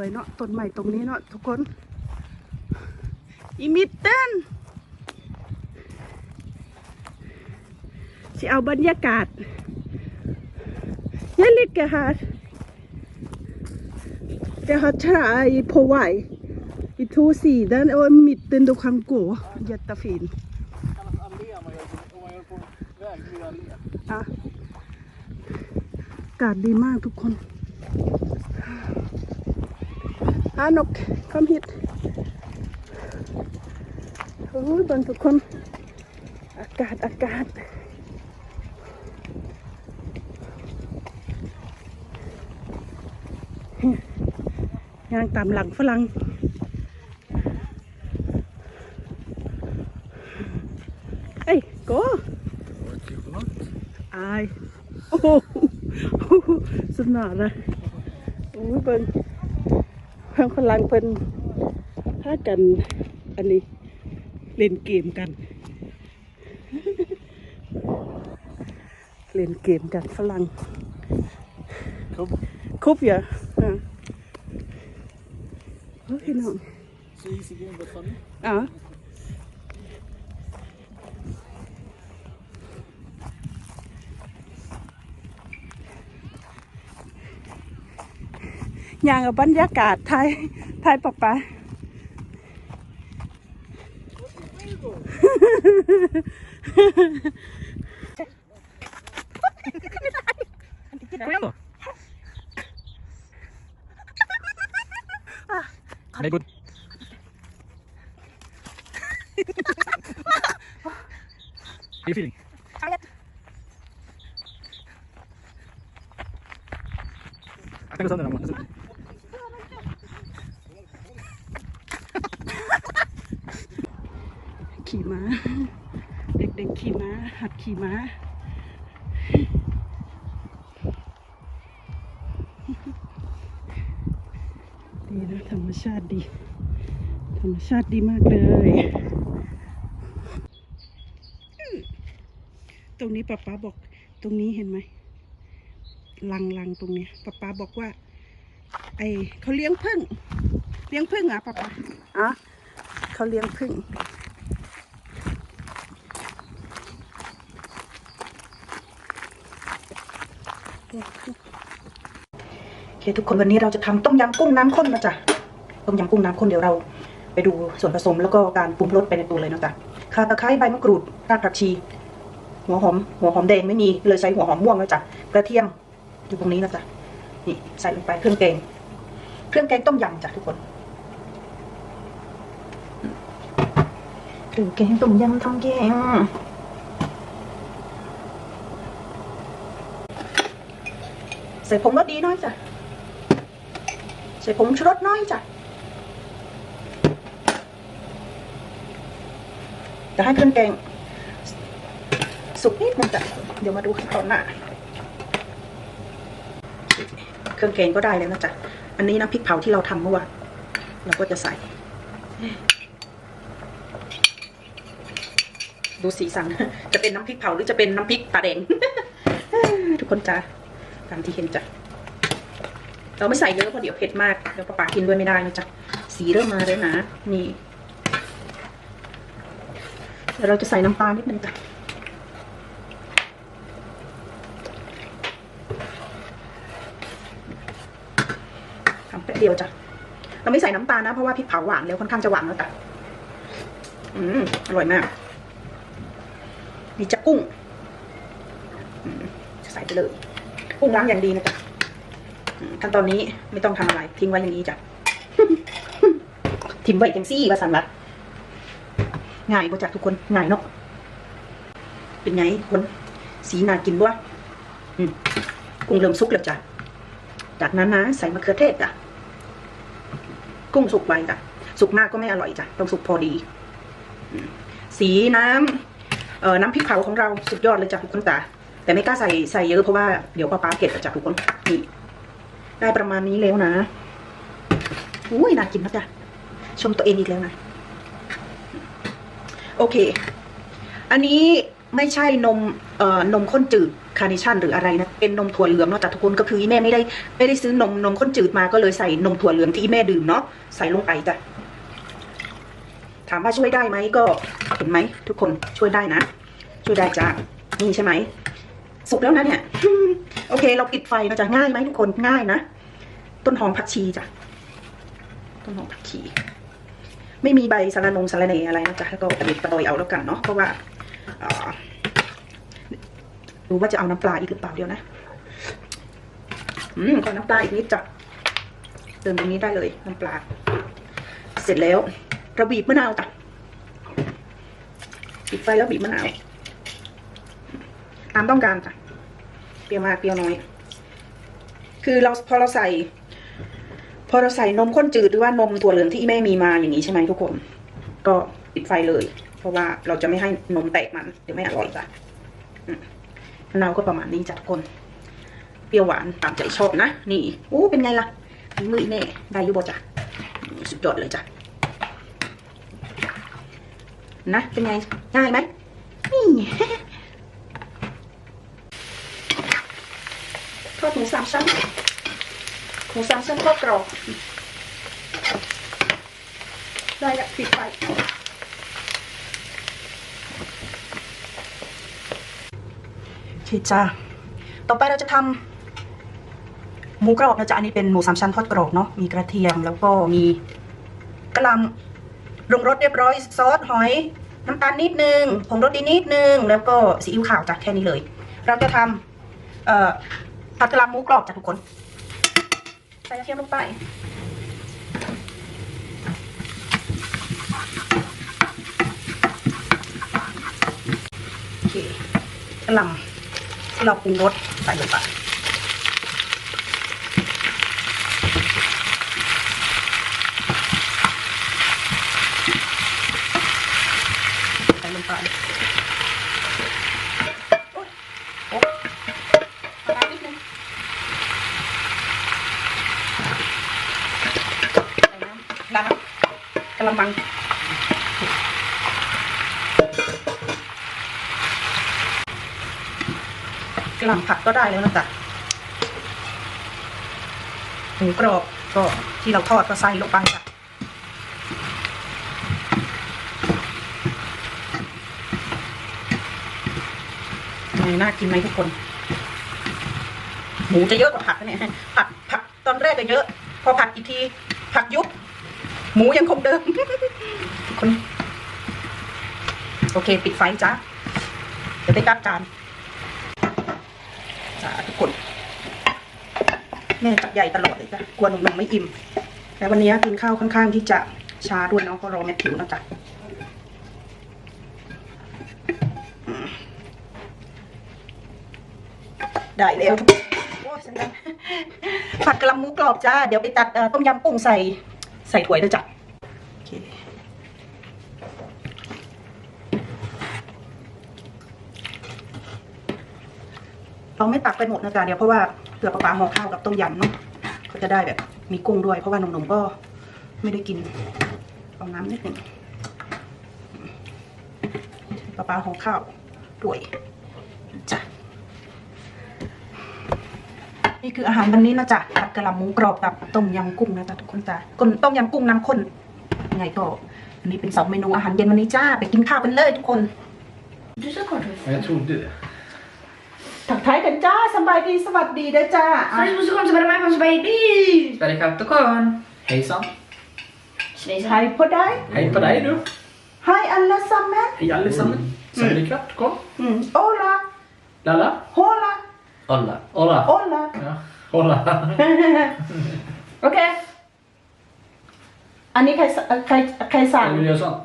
วยเนาะต้นใหม่ตรงนี้เนาะทุกคนอีมิตเต้นสิเอาบรรยากาศยันลิกแกฮะแกฮะชาไอพวายอีทูสีด้านเอามิตเต้นดูคังโกยัตตาฟินอะอากาศดีมากทุกคน ฮานกคำฮิตโอ้ยเบนทุกคนอากาศอากาศย่างตามหลังฝรั่งเอ้ยโกอายโอ้โหสนาดนะโอ้ยเบิ่งเพิ่งพลังเพิ่นพากัน อันนี้ เล่นเกมกัน เล่นเกมกันฝรั่ง Kubb. คุบอย่าอะเฮ้ยพี่น้อง Så easy game but funny. อ่ ย่างกับบรรยากาศไทยไทยปะปะ Very good. How you feeling? Akta ko sönder den. Alltså, ขี่ม้า เด็กๆขี่ม้า หัดขี่ม้า ดีนะธรรมชาติดี ธรรมชาติดีมากเลย ตรงนี้ป๊าป๊าบอก ตรงนี้เห็นไหมลังลังตรงเนี้ยป๊าป๊าบอกว่า ไอเขาเลี้ยงผึ้งเลี้ยงผึ้งเหรอะป๊าป๊าอะเขาเลี้ยงผึ้ง อเคทุกคนวันนี้เราจะทำต้มยำกุ้งน้ำข้นนะจ๊ะต้มยำกุ้งน้ำข้นเดี๋ยวเรา ไปดูส่วนผสมแล้วก็การปรุงรสไปในตัวเลยนะจ๊ะข่าตะไคร้ใบมะกรูดรากผักชี หัวหอม หัวหอมแดงไม่มีเลยใส่หัวหอมม่วงนะจ๊ะกระเทียมอยู่ตรงนี้นะจ๊ะนี่ใส่ลงไปเครื่องแกง เครื่องแกงต้มยำจ้ะทุกคนเครื่องแกงต้มยำทำแกงใส่ผงรสดีน้อยจ้ะ ใส่ผงชูรสน้อยจ้ะจะให้เครื่องแกงสุกนิดนึงจ้ะเดี๋ยวมาดูขั้นตอนหน้าเครื่องแกงก็ได้แล้วนะจ๊ะอันนี้น้ำพริกเผาที่เราทำเมื่อวานเราก็จะใส่ ดูสีสันจะเป็นน้ำพริกเผาหรือจะเป็นน้ำพริกตาแดง ทุกคนจ้ะตามที่เห็นจ้ะ เราไม่ใส่เยอะเพราะเดี๋ยวเผ็ดมาก เดี๋ยวป้าปากินด้วยไม่ได้นะจ๊ะ สีเริ่มมาแล้วนะ นี่ เดี๋ยวเราจะใส่น้ำตาลนิดนึงจ้ะทำแป๊บเดียวจ้ะ เราไม่ใส่น้ำตาลนะ เพราะว่าพริกเผาหวานแล้วค่อนข้างจะหวานแล้วจ้ะ อืม อร่อยมากมีจะกุ้ง จะใส่ไปเลย กุ้งล้างอย่างดีนะจ๊ะ ขั้นตอนนี้ไม่ต้องทำอะไร ทิ้งไว้อย่างนี้จ้ะทิ้งไว้จังซี่ว่าสันละง่ายกว่จ้ะทุกคนง่ายเนาะเป็นไงคน สีน่ากินบ่กุ้งเริ่มสุกแล้วจ้ะจากนั้นนะใส่มะเขือเทศจ้ะกุ้งสุกไปจ้ะสุกมากก็ไม่อร่อยจ้ะต้องสุกพอดี สีน้ำเอ่อน้ำพริกเผาของเราสุดยอดเลยจ้ะทุกคนจ้ะแต่ไม่กล้าใส่ใส่เยอะเพราะว่าเดี๋ยวป้าป้าเก็บจากทุกคนนี่ ได้ประมาณนี้แล้วนะอุ้ยน่ากินนะจ๊ะชมตัวเองอีกแล้วนะ โอเค อันนี้ไม่ใช่นมเอ่อนมข้นจืดคาร์เนชั่นหรืออะไรนะ เป็นนมถั่วเหลืองเนาะจากทุกคนก็คืออีแม่ไม่ได้ไม่ได้ซื้อนมนมข้นจืดมาก็เลยใส่นมถั่วเหลืองที่อีแม่ดื่มเนาะใส่ลงไปจ้ะถามว่าช่วยได้ไหมก็เห็นไหมทุกคนช่วยได้นะ ช่วยได้จ้ะนี่ใช่ไหม สุกแล้วนะเนี่ยโอเค เราปิดไฟเราจะง่ายไหมทุกคนง่ายนะต้นหอมผักชีจ้ะต้นหอมผักชีไม่มีใบสาระนงสาระเนอะไรนะจ๊ะแล้วก็ประดิษฐ์ประดอยเอาแล้วกันเนาะเพราะว่าดูว่าจะเอาน้ำปลาอีกหรือเปล่าเดียวนะอืมขอน้ำปลาอีกนิดจ้ะเติมตรงนี้ได้เลยน้ำปลา เสร็จแล้วเราบีบมะนาวจ้ะปิดไฟแล้วบีบมะนาวตามต้องการจ้ะ ปรี้ยวมากเปรี้ยวน้อย คือเราพอเราใส่ พอเราใส่นมข้นจืดหรือว่านมถั่วเหลืองที่แม่มีมาอย่างนี้ใช่ไหมทุกคน ก็ปิดไฟเลย เพราะว่าเราจะไม่ให้นมแตกมันเดี๋ยวไม่อร่อยจ้ะมะนาวก็ประมาณนี้จ้ะทุกคนเปรี้ยวหวานตามใจชอบนะ นี่โอ้เป็นไงล่ะฝีมือแม่ได้อยุบจ้ะสุดยอดเลยจ้ะนะเป็นไงง่ายไหมนี่ ทอดหมู สามชั้นหมูสามชั้นทอดกรอบได้ละปิดไฟโอเคจ้าต่อไปเราจะทำหมูกรอบนะจ๊ะอันนี้เป็นหมูสามชั้นทอดกรอบเนาะมีกระเทียมแล้วก็มีกระลำปรุงรสเรียบร้อยซอสหอย น้ำตาลนิดนึงผงรสดีนิดนึง แล้วก็ซีอิ๊วขาวจ้ะแค่นี้เลย เราจะทำ เอ่อผัดกะหล่ำหมูกรอบจ้ะทุกคน ใส่กระเทียมลงไป โอเคกระหล่ำที่เราปรุงรสใส่ลงไปใส่ลงไปโอ๊ยโอ๊ะเอาน้ำนิดนึงใส่น้ำล้างกระมัง กระ หล่ำผัดก็ได้แล้วนะจ๊ะหมูกรอบก็ที่เราทอดก็ใส่ลงไปจ้ะน่ากินไหมทุกคน หมูจะเยอะกว่าผักนะเนี่ยผักผักตอนแรกก็เยอะ พอผัดอีกที ผักยุบ หมูยังคงเดิมคนโอเค ปิดไฟจ้ะเดี๋ยวไปตัดจาน จ้าทุกคน แม่จับใหญ่ตลอดเลยจ้ะกลัวหนุ่มๆไม่อิ่ม แต่วันนี้กินข้าวค่อนข้างที่จะช้าด้วยเนาะเพราะรอแมทธิวนะจ๊ะได้แล้วผัดกะหล่ำหมูกรอบจ้า เดี๋ยวไปตัดต้มยำกุ้งใส่ใส่ถ้วยด้วยจ้ะโอเค เราไม่ตักไปหมดนะจ๊ะเดี๋ยวเพราะว่าเผื่อปลาปลาห่อข้าวกับต้มยำเนาะก็จะได้แบบมีกุ้งด้วย เพราะว่าหนุ่มๆก็ไม่ได้กินเอาน้ำนิดหนึ่งปลาปลาห่อข้าวด้วยจ้ะนี่คืออาหารวันนี้นะจ๊ะผัดกะหล่ำหมูกรอบกับต้มยำกุ้งนะจ๊ะทุกคนจ้ะกุ้งต้มยำกุ้งน้ำข้นยังไงก็อันนี้เป็นสองเมนูอาหารเย็นวันนี้จ้าไปกินข้าวกันเลยทุกคน Du sa kort Ja, jag trodde det. ถักท้ายกันจ้าสบายดีสวัสดีนะจ้าอะ Sorry, så kom så var det mig som var i bil. Sverige Kaptokon. Hejsan. ไทยพอได้ Hej på dig du. ให้อัลลาซัมแมน Hej allesammans. Sverige Kaptokon. อืมโอลา Lalla. โฮลา Olla. Hola. โอลา Ja. Hola. โอเค อันนี้ใครสใครใครสั่ง Vill du göra sånt?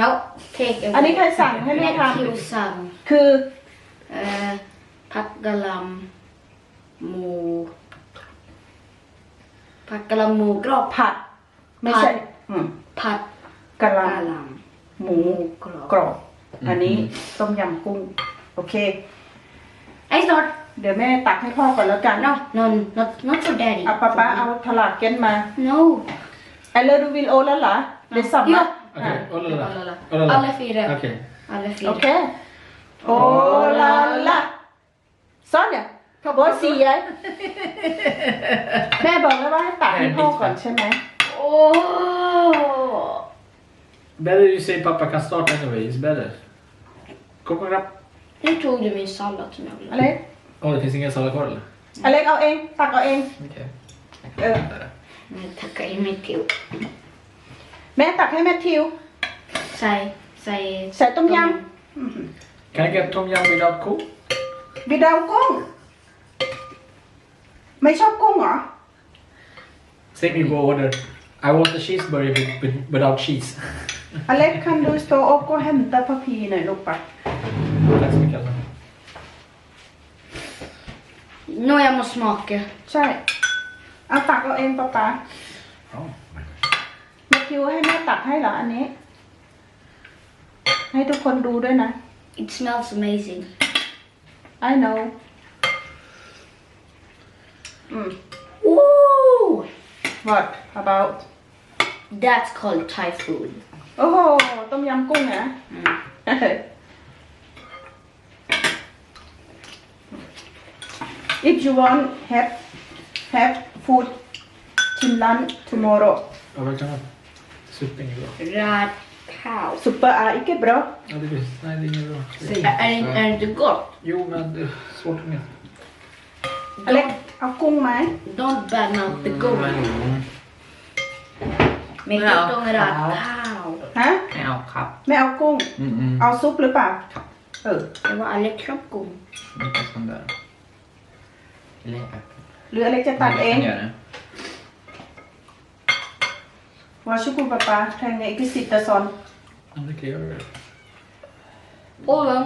No, take a อันนี้ใครสั่งให้แม่ทคิวสั่งำคือเอ่อ ผัดกะหล่ำหมู ผัดกะหล่ำหมูกรอบผัด ไม่ใช่ผัดอืมผัดกะหกะล่หล่ำหมูำหมูกรอบ กรอบ อันนี้ต้มยำกุ้ง โอเค ไอ้สดเดี๋ยวแม่ตักให้พ่อก่อนแล้วกัน no no not not for daddy เอาป๊าป๊าเอาถลากเก็นมา no ไอเลอร์ดูวิลโอแล้วเหรอเดี๋ยวสับ Ja. มา Okej, oh la la. Alla, Oh la la. alla fyra Okej. alla โอ fyra เค โอลาลา ซอสเนี่ยเขาบอกสีอะไรแม่บอกแล้วว่าให้ตักให้พ่อก่อนใช่ไหม Åh! Better you say pappa kan start anyway, it's better. Kom och rapp. Nu tog du min sallad som jag อ ville เล็ก Åh, det finns ingen sallad kvar eller? อเล็กเอาเองตักเอาเอง Okej. Ö. Nu tackar jag mig till. แม่ตักให้แม่ทิว Säg, säg... ใส่ต้มย Can I get tom yum without cook? ำวิดาวกุ้ง ไม่ชอบกุ้งเหรอ Same you go order. I want the cheeseburger with, with, without cheese. อเล็กคันดูสโตโอก็ให้มันตะพะพีหน่อยลูกไป Tack så mycket. Alma. Nå, jag måste smaka. ใช่เอาตักเอาเองป๊าป๊า Ja. แม่ทิวให้แม่ตักให้เหรออันนี้ ให้ทุกคนดูด้วยนะ It smells amazing. I know อืม Ooh! what about That's called Thai food. โอ้โหต้มยำกุ้งนะ Mm. If you want have have food Thailand tomorrow Ja, välkommen. Suppen är bra. Rad cow. Super är ikke bra. Ja, det finns. Nej, det är inget bra. Det Är, är, det- är det inte gott? Jo, men det är svårt att mäta. อเล็กเอากุ้งไหม Don't badmouth the goat. Make Ja. it on rad Ja. cow. ฮะไม่เอาครับ ไม่เอากุ้ง อืมอืมเอาซุปหรือเปล่าเออ Det var alla kroppgång. Inte sån där. Eller öppen. หรืออเล็กจะตักเอง Jag kan göra det. วาชุกุปปาแทงในกิสิ ตาซอน Ja, det kan jag göra. Och den.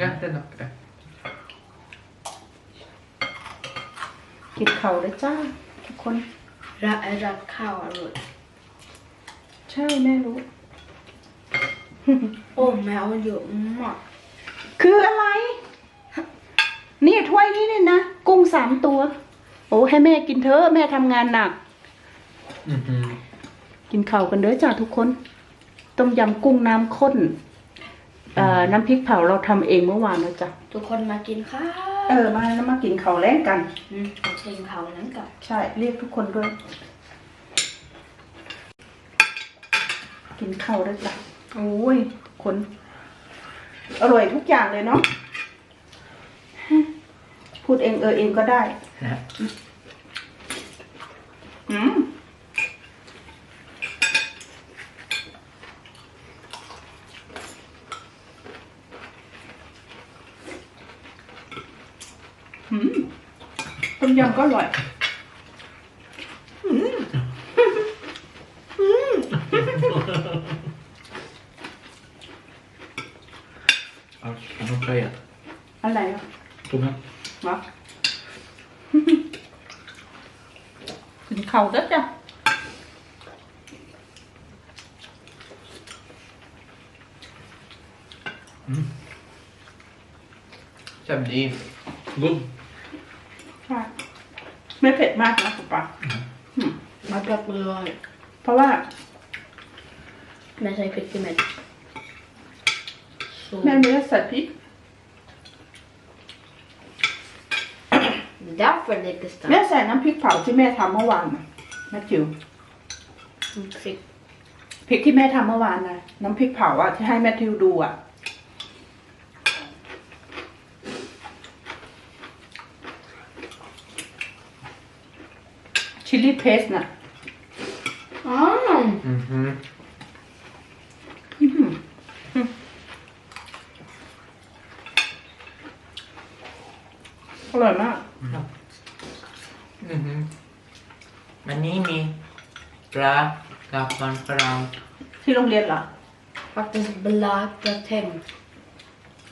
Ja, det är nog det. กินเข่าเลยจ้าทุกคน Rad, rad cow är roligt. ใช่แม่รู้ Åh, men jag vill göra mat. คืออะไร นี่ถ้วยนี้เนี่ยนะ กุ้งสามตัว โอ้ให้แม่กินเถอะแม่ทำงานหนัก Mhm. กินข้าวกันเด้อจ้าทุกคน ต้มยำกุ้งน้ำข้นเอ่อน้ำพริกเผาเราทำเองเมื่อวานนะจ๊ะ ทุกคนมากินข้าวเออมาแล้วมากินข้าวแล้งกันอืมมากินข้าวนั้นกับใช่เรียกทุกคนด้วย กินข้าวด้วยจ้ะโอ้ยคน อร่อยทุกอย่างเลยเนาะพูดเองเออเองก็ได้อืม อืม ต้มยำก็อร่อย Ja, kan nog plöja. อะไรอะ Tom yum. วะ กินข้าวเด้อจ้ะ Köp det. God. ใช่ ไม่เผ็ดมากนะป๊าป๊ามากับเรือเพราะว่า แม่ใส่พริกที่เม็ด Så แม่ไม่ได้ใส่พริก därför lite แม่ starkt ใส่น้ำพริกเผาที่แม่ทำเมื่อวานนะแม่จิวพริกพริกที่แม่ทำเมื่อวานนะน้ำพริกเผาอะที่ให้แม่ทิวดูอะ ชิลลี่เพสน่ะอ่า Mhm. อื้อหืออืมอร่อยมาก Mhm. Men ni ni. Bra. Gappan fram. ที่โรงเรียนเหรอ faktiskt black gratäng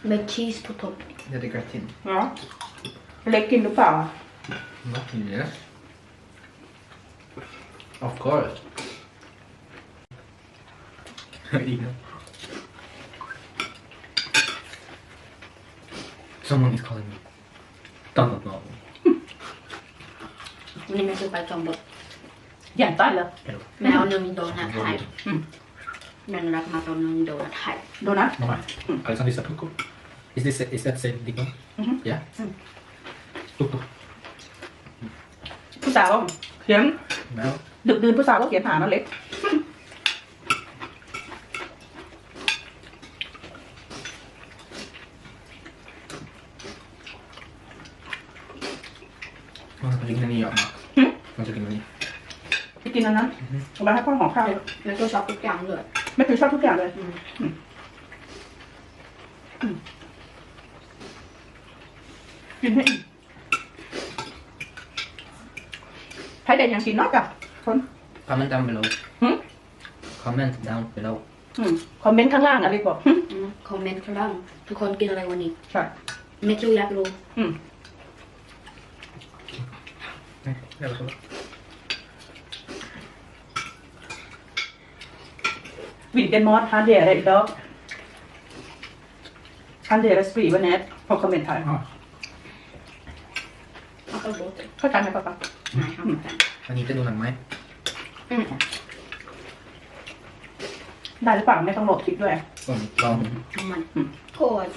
med cheese på topp. Det är gratin. เนาะเล็กกินหรือเปล่าอะ Yes. Of course. Ina. Someone is calling me. Don't know. นี่ไม่ใช่ไปจอมบดอย่างต้อยเหรอแมวหนึ่งโดนัทไทยหนึ่งรับมาตัวหนึ่งโดนัทไทยโดนัท Mamma. Alexander Pucko. Is this is that same big one? Mhm. Yeah. Look, look. ผู้สาวเขียน Now. ดึกดื่นผู้สาวก็เขียนหานั่นเล็ก Man ska ringa ner Max. Mm. Man ska ringa ner. ไปกินอันนั้นเอาไปให้พ่อหอมข้าวแล้วก็ชอบทุกอย่างเลยไม่คือชอบทุกอย่างเลยอืมอืมอืมกินให้อิ่มใครเด็ดยังกินเนอกจาก คน Comment down below. Hmm? Comment down below. อืมคอมเมนต์ข้างล่างอะไรบอกหึอืมคอมเมนต์ข้างล่างทุกคนกินอะไรวันนี้ใช่เมจูอยากรู้อืม Nej, det var så. วินเดนมอสฮันเดียอะไรอีกดอกฮันเดียสปรีวันเนสพอคอมเมนต์ไทย Ja. เอากระโดดเข้าใจไหมป้าป๊าไหนครับ Man inte nog med mig. อืมได้หรือเปล่าไม่ต้องโหลดคลิปด้วย Kom, kom. เอามันอืมโคตร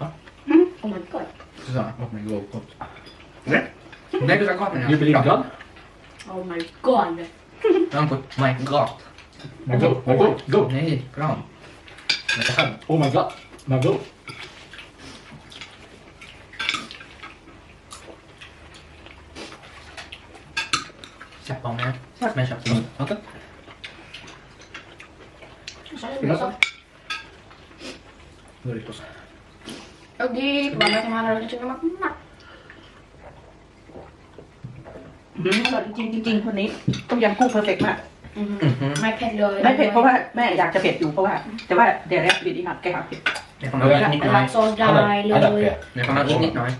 ฮะอืมเอามันก่อน Så, oh my god. gott. Nej, du ska komma You believe God? เอามันก่อนเลย Rambo, my god. My god, my god, go. Nej, kram. Like a hug. Oh my god, my god. Släpp av mig. Släpp. Men köp Mm. Vänta. ใช่ Vill du ha så? Nu är det på så. เอาดีบางทีทำงานเราจะมากมากอืมอร่อยจริงๆจริงๆวันนี้ต้มยำกุ้งเพอร์เฟกมากอืม Mhm. ไม่เผ็ดเลยไม่เผ็ดเพราะว่าแม่อยากจะเผ็ดอยู่เพราะว่า แต่ว่าเดี๋ยวแรกบินอีกหนักแกหาเผ็ด Det kommer att bli รัก nice. โซดาเลย Det kommer att bli nice.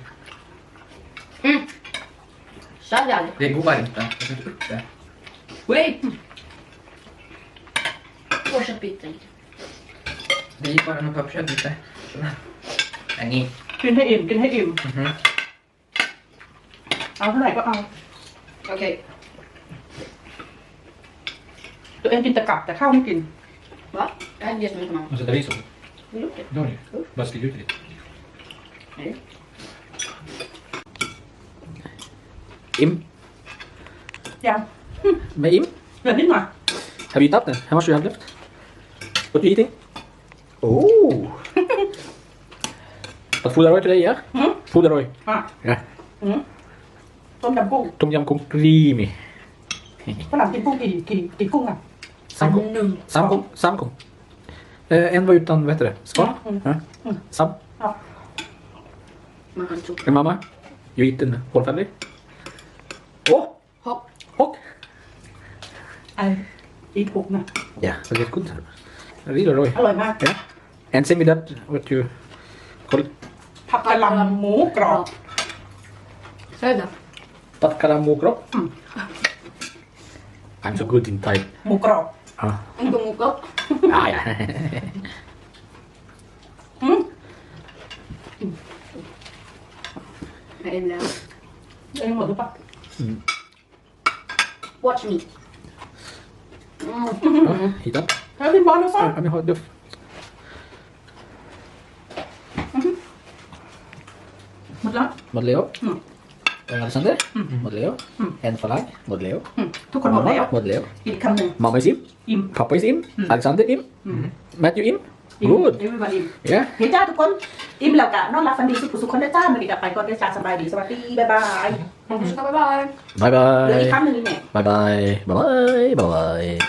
ใช่ยั ง Det går inte. Jag sätter upp det. Wait! Fortsätt bita i. Det gick bara några pappkött lite. Nej, ni. กินให้อิ่มกินให้อิ่ม Mhm. เอาเท่าไหร่ก็เอา Okej. ตัวเองกินแต่กลับแต่ข้าวไม่กิน Va? Jag hade jättemycket mat. Och sätta ris också. Har du gjort det? Det har ni. Bara stick ut lite. Nej. Im, ยัง med Im. เหลือนิดหน่อย Have you eaten that? How much do you have left? What are you eating? Oh! What food are today, yeah? Hmm? Food are อะ Yeah. อืมต้มยำกุ้ง Tom yum kung creamy. ฝรั่งกินกุ้งกี่กี่กี่กุ้งอะ Samgång. Samgång. Samgång. Eh, en var utan, vad heter det? Skal? Mm. Ja. Mm. Sam. Man kan tro. And mamma? You eat in whole family? Oh! Hopp. Hock! ไออีกหกนะ Yeah, so that's good. Really, Roy. อร่อยมาก Yeah. And same with that, what you call it? ผักกะหล่ำหมูกรอบ Säg det. Patkaramokro? Mm. I'm so good in Thai. หมูกรอบ Ah. Inte moka upp. ah ja. อืม Jag är med. เองหมดหรือเปล่า Watch me. Mm. ah hit up. แล้วพี่บอลรู้ป่ะ Ja, men har du... หมดแล้ว Modleo. Mm. Alexander. Mm. Modleo. Mm. En för lag. Modleo. อืมทุก คนหมดแล้ว Modleo. อีกคำหนึ่ง Mamma is Im. อิ่ม Pappa is Im. Mm. Alexander Im. Mm. Matthew Im. อิ่ม Good. เอวิวันอิ่ม Yeah. เฮ้ยจ้าทุกคน อิ่มแล้วกะนอนรับฟันดีสุขสุขคนได้จ้ามันดีกับไปก่อนได้จ้าสบายดีสวัสดีบ๊ายบาย Bye bye. Bye เหลืออีก bye. คำหนึ่งนี่แน่ Bye bye. Bye bye. Bye bye.